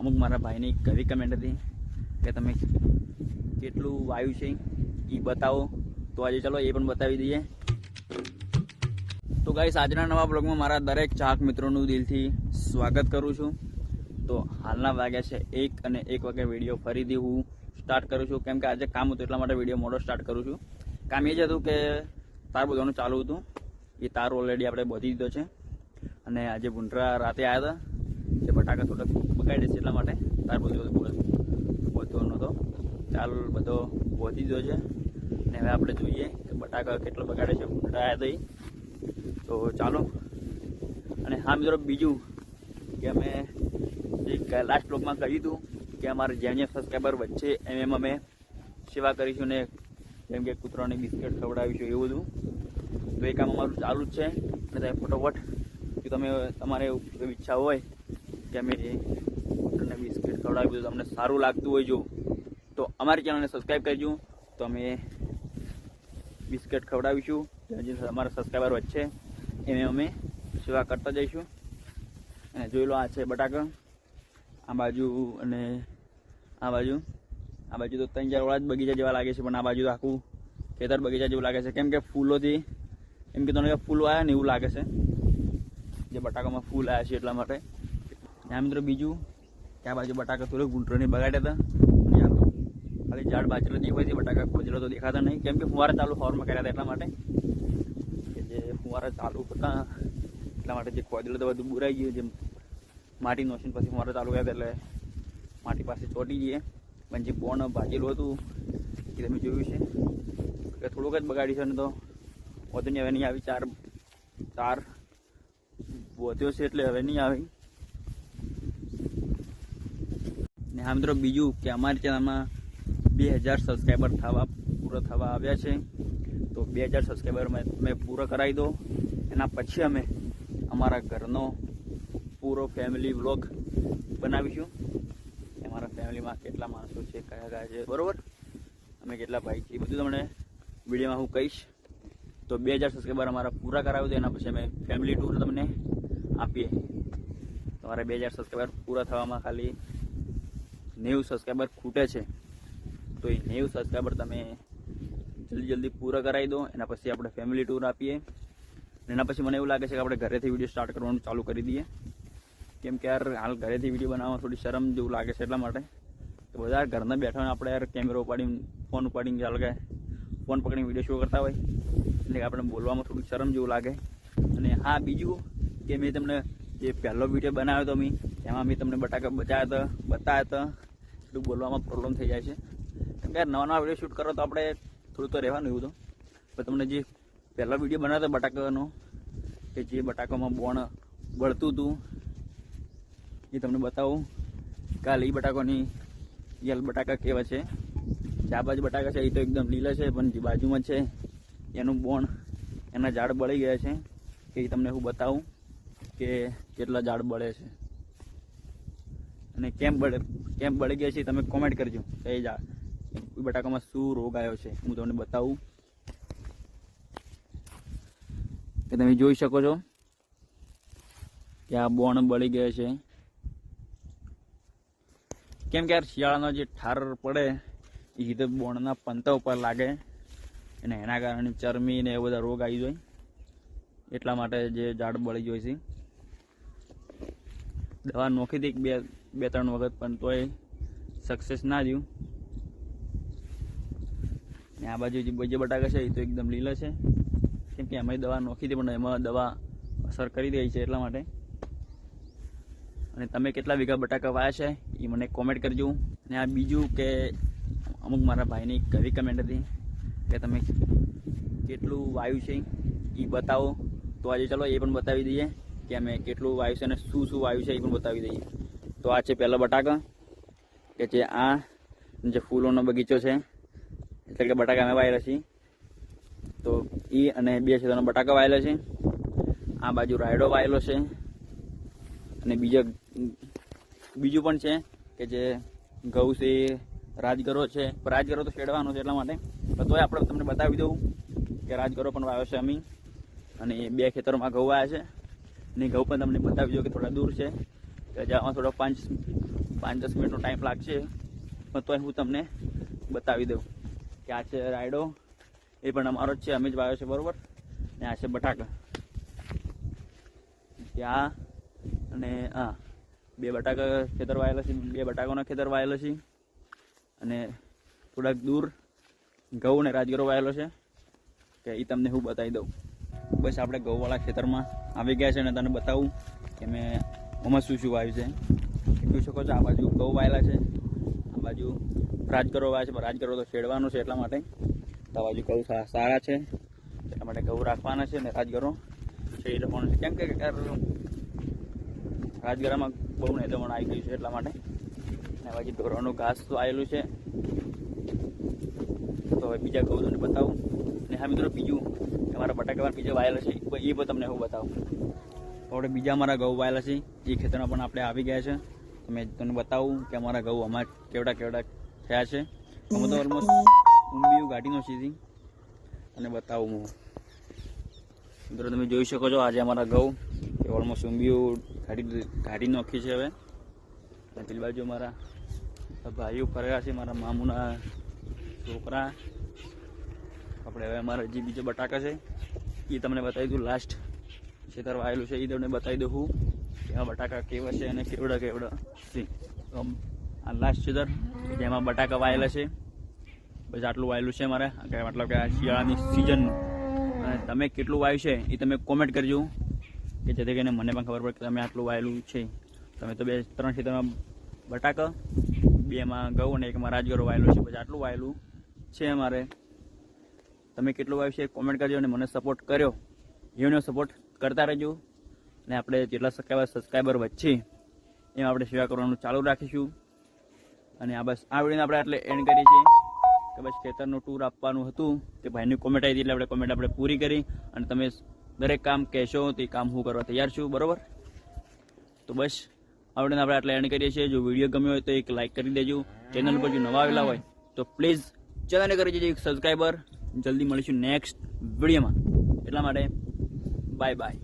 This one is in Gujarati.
અમુક મારા ભાઈની એક કમેન્ટ હતી કે તમે કેટલું વાયુ છે એ બતાવો. તો આજે ચલો એ પણ બતાવી દઈએ. તો ગાઈસ આજના નવા બ્લોગમાં મારા દરેક ચાહક મિત્રોનું દિલથી સ્વાગત કરું છું. તો હાલના વાગ્યા છે એક અને એક વાગે વીડિયો ફરીથી હું સ્ટાર્ટ કરું છું. કેમ કે આજે કામ હતું એટલા માટે વીડિયો મોડો સ્ટાર્ટ કરું છું. કામ એ જ હતું કે તાર બધવાનું ચાલુ હતું. એ તાર ઓલરેડી આપણે બોધી દીધો છે. અને આજે ભૂંડરા રાતે આવ્યા હતા. બટાકા થોડાક બગાડી દેશે એટલા માટે. તાર બધું પહોંચવાનો નહોતો ચાલ બધો પહોંચી ગયો છે. અને હવે આપણે જોઈએ કે બટાકા કેટલો બગાડે છે. ભૂંડરા તો તો ચાલો. અને હા મિત્રો, બીજું કે અમે જે લાસ્ટ બ્લોગમાં કહ્યું હતું કે અમારે જેમ જેમ સબસ્ક્રાઈબર વધશે એમ એમ અમે સેવા કરીશું ને જેમ કે કૂતરાને બિસ્કિટ ખવડાવીશું એવું બધું. તો એ કામ અમારું ચાલુ જ છે. અને તમે ફટોફટ, જો તમે તમારે ઈચ્છા હોય કે અમે કૂતરાને બિસ્કિટ ખવડાવી બધું તમને સારું લાગતું હોય જો, તો અમારી ચેનલને સબસ્ક્રાઈબ કરજો. તો અમે બિસ્કિટ ખવડાવીશું. જેમ અમારા સબસ્ક્રાઈબર એમ એમ અમે સેવા કરતા જઈશું. અને જોઈ લો આ છે બટાકા. આ બાજુ અને આ બાજુ. આ બાજુ તો ત્રણ ચાર વાળા જ બગીચા જેવા લાગે છે, પણ આ બાજુ તો આખું ખેતર બગીચા જેવું લાગે છે. કેમ કે ફૂલોથી, એમ કે તમને ફૂલો આવ્યા ને એવું લાગે છે. જે બટાકામાં ફૂલ આવ્યા છે એટલા માટે. આ મિત્રો બીજું, ત્યાં બાજુ બટાકા થોડું ગુંટરોની બગાડ્યા હતા. ત્યાં તો ખાલી ઝાડ બાજરો દેખાય છે બટાકા ખોજલો તો દેખાતા નહીં. કેમ કે ફુવારા ચાલુ હોરમાં કર્યા હતા એટલા માટે. કે જે ફુવારા ચાલુ હતા એટલા માટે જે ખોદડું તો બધું બુરાઈ ગયું જેમ માટી નોશીને પછી ફુવારા ચાલુ કર્યા એટલે માટી પાસે ચોટી જઈએ. પણ જે પોણ ભાજેલું હતું એ તમે જોયું છે. કે થોડુંક જ બગાડ્યું છે ને તો વધુ નહીં હવે નહીં આવી. ચાર ચાર વધ્યો છે એટલે હવે નહીં આવી. ને હા મિત્રો, બીજું કે અમારી ચેનલમાં બે હજાર સબસ્ક્રાઈબર થવા, પૂરો થવા આવ્યા છે. તો બે હજાર સબસ્ક્રાઈબર મેં પૂરો કરાવી દો. એના પછી અમે અમારા ઘરનો પૂરો ફેમિલી વ્લોગ બનાવીશું. અમારા ફેમિલીમાં કેટલા માણસો છે, કયા કયા છે, બરોબર? અમે કેટલા ભાઈ એ બધું તમને વિડીયોમાં હું કહીશ. તો બે હજાર સબસ્ક્રાઈબર અમારા પૂરા કરાવી દો, એના પછી અમે ફેમિલી ટૂર તમને આપીએ. તમારા બે હજાર સબસ્ક્રાઈબર પૂરા થવામાં ખાલી નેવું સબસ્ક્રાઈબર ખૂટે છે, તો એ નેવું સબસ્ક્રાઈબર તમે જલ્દી જલ્દી પૂરા કરાવી દો, એના પછી આપણે ફેમિલી ટૂર આપીએ. એના પછી મને એવું લાગે છે કે આપણે ઘરેથી વીડિયો સ્ટાર્ટ કરવાનું ચાલુ કરી દઈએ. કેમ કે યાર, હાલ ઘરેથી વીડિયો બનાવવામાં થોડી શરમ જેવું લાગે છે એટલા માટે. તો બધા ઘરના બેઠા આપણે યાર કેમેરો ઉપાડીને ફોન ઉપાડીને ચાલો કે ફોન પકડીને વીડિયો શો કરતા હોય. એટલે આપણે બોલવામાં થોડું શરમ જેવું લાગે. અને હા, બીજું કે મેં તમને જે પહેલો વીડિયો બનાવ્યો હતો મેં એમાં મેં તમને બટાકા બચાવ્યા હતા, બતાવ્યા હતા. એટલું બોલવામાં પ્રોબ્લેમ થઈ જાય છે. કેમ કે નવા નવા વીડિયો શૂટ કરો તો આપણે થોડું તો રહેવાનું એવું તો. તમને જે પહેલો વીડિયો બનાવ્યો બટાકાનો, કે જે બટાકામાં બોણ બળતું હતું, એ તમને બતાવું. કાલે એ બટાકાની યલ બટાકા કેવા છે. ચા બાજુ બટાકા છે, એ તો એકદમ લીલા છે, પણ જે બાજુમાં છે, એનું બોણ, એના ઝાડ બળી ગયા છે. એ તમને હું બતાવું કે કેટલા ઝાડ બળે છે. અને કેમ બળે? કેમ બળી ગયા છે તમે કોમેન્ટ કરજો. કે જા બટાકામાં શું રોગ આવ્યો છે, હું તમને બતાવું. કે તમે જોઈ શકો છો કે આ બોણ બળી ગયા છે. કેમ કે યાર શિયાળાનો જે ઠાર પડે, એ સીધે બોણના પંતા ઉપર લાગે. અને એના કારણે ચરમી ને એ બધા રોગ આવી જાય. એટલા માટે જે ઝાડ બળી જાય છે. દવા નોખી હતી બે બે ત્રણ વખત પણ તોય સક્સેસ ના રહ્યું. ને આ બાજુ જે જે બટાકા છે, એ તો એકદમ લીલા છે. કેમ કે એમાં દવા નોખી હતી, પણ એમાં દવા અસર કરી દે છે એટલા માટે. અને તમે કેટલા વીઘા બટાકા વાયા છે, એ મને કોમેન્ટ કરજો. અને આ બીજું કે અમુક મારા ભાઈની એવી કમેન્ટ હતી કે તમે કેટલું વાયું છે, એ બતાવો. તો આજે ચલો એ પણ બતાવી દઈએ કે અમે કેટલું વાયુ છે અને શું શું વાયુ છે, એ પણ બતાવી દઈએ. તો આ છે પહેલો બટાકા, કે જે આ જે ફૂલોનો બગીચો છે, એટલે કે બટાકા અમે વાયેલા છીએ. તો એ અને બે છે બટાકા વાયેલા છે. આ બાજુ રાયડો વાયેલો છે. અને બીજા, બીજું પણ છે, કે જે ઘઉં છે, રાજગરો છે. રાજગરો તો શેડવાનો છે એટલા માટે. તોય આપણે તમને બતાવી દઉં કે રાજગરો પણ વાવ્યો છે અમે. અને બે ખેતરોમાં ઘઉં વાયા છે. અને ઘઉં પણ તમને બતાવી દઉં કે થોડા દૂર છે. કે જ્યાં થોડો પાંચ પાંચ દસ મિનિટનો ટાઈમ લાગશે. પણ તોય હું તમને બતાવી દઉં કે આ છે રાયડો. એ પણ અમારો જ છે, અમે જ વાવ્યો છે, બરોબર? ને આ છે બટાકા. ત્યાં અને હા બે બટાકા ખેતર વાયેલા છે, બે બટાકાના ખેતર વાયેલા છે. અને થોડાક દૂર ઘઉં ને રાજગરો વાયેલો છે, કે એ તમને હું બતાવી દઉં. બસ આપણે ઘઉંવાળા ખેતરમાં આવી ગયા છે અને તને બતાવું કે મેં આમાં શું શું વાવ્યું છે? જોઈ શકો છો, આ બાજુ ઘઉં વાયેલા છે, આ બાજુ રાજગરો વાય છે, પણ રાજગરો તો શેડવાનો છે એટલા માટે. આ બાજુ ઘઉં સારા છે, એટલા માટે ઘઉં રાખવાના છે ને રાજગરો શેડ છે કેમ કે રાજગરામાં બહુ નહીં દમણ આવી ગયું છે એટલા માટે. ને બાજુ ઢોરોનું ઘાસ તો આવેલું છે. તો હવે બીજા ઘઉં તમને બતાવું. ને હા મિત્રો, બીજું, તમારા બટાકામાં બટાકા બીજા વાયેલા છે એ પણ તમને હું બતાવું. આપણે બીજા અમારા ઘઉં વાયેલા છે એ ખેતરમાં પણ આપણે આવી ગયા છે. તો મેં તમને બતાવું કે અમારા ઘઉં અમાર કેવડા કેવડા થયા છે. અમે તો ઓલમોસ્ટ ઊંબીયું ગાડીનો સીધી અને બતાવું હું. મિત્રો, તમે જોઈ શકો છો આજે અમારા ઘઉં એ ઓલમોસ્ટ ઊંબિયું કાઢી કાઢી નાખી છે હવે. અને પેલી બાજુ મારા ભાઈઓ ફરેલા છે, મારા મામુના છોકરા. આપણે હવે અમારા જે બીજો બટાકા છે, એ તમને બતાવી દઉં લાસ્ટ ખેતર વાયેલું છે, એ તમને બતાવી દઉં કે આ બટાકા કેવા છે અને કેવડા કેવડા છે. આ લાસ્ટ ખેતર જેમાં બટાકા વાયેલા છે. બસ આટલું વાયેલું છે મારે મતલબ કે આ શિયાળાની સિઝનનું અને તમે કેટલું વાયું છે એ તમે કોમેન્ટ કરજો. કે જેથી કરીને મને પણ ખબર પડે કે તમે આટલું વાયેલું છે. તમે તો બે, ત્રણ ખેતરમાં બટાકા, બેમાં ઘઉં અને એકમાં રાજગરો વાયેલું છે. પછી આટલું વાયેલું છે અમારે તમે કેટલું વાવ્યું છે કોમેન્ટ કરજો અને મને સપોર્ટ કર્યો. એનો સપોર્ટ કરતા રહેજો. અને આપણે જેટલા સબસ્ક્રાઈબર સબસ્ક્રાઈબર વચ્ચે એમ આપણે સેવા કરવાનું ચાલુ રાખીશું. અને આ બસ, આ વિડીયોને આપણે એટલે એન્ડ કરીએ છીએ. કે બસ ખેતરનું ટૂર આપવાનું હતું. તે ભાઈની કોમેન્ટ આવી હતી એટલે આપણે કોમેન્ટ આપણે પૂરી કરી. અને તમે દરેક કામ કહેશો, તે કામ હું કરવા તૈયાર છું, બરાબર? તો બસ, આ વિડીયોને આપણે આટલા એન્ડ કરીએ છીએ. જો વીડિયો ગમ્યો હોય તો એક લાઇક કરી દેજો. ચેનલ પર જો નવા આવેલા હોય, તો પ્લીઝ ચેનલને કરી દેજો એક સબસ્ક્રાઈબર જલ્દી મળીશું નેક્સ્ટ વિડીયોમાં. એટલા માટે Bye, bye.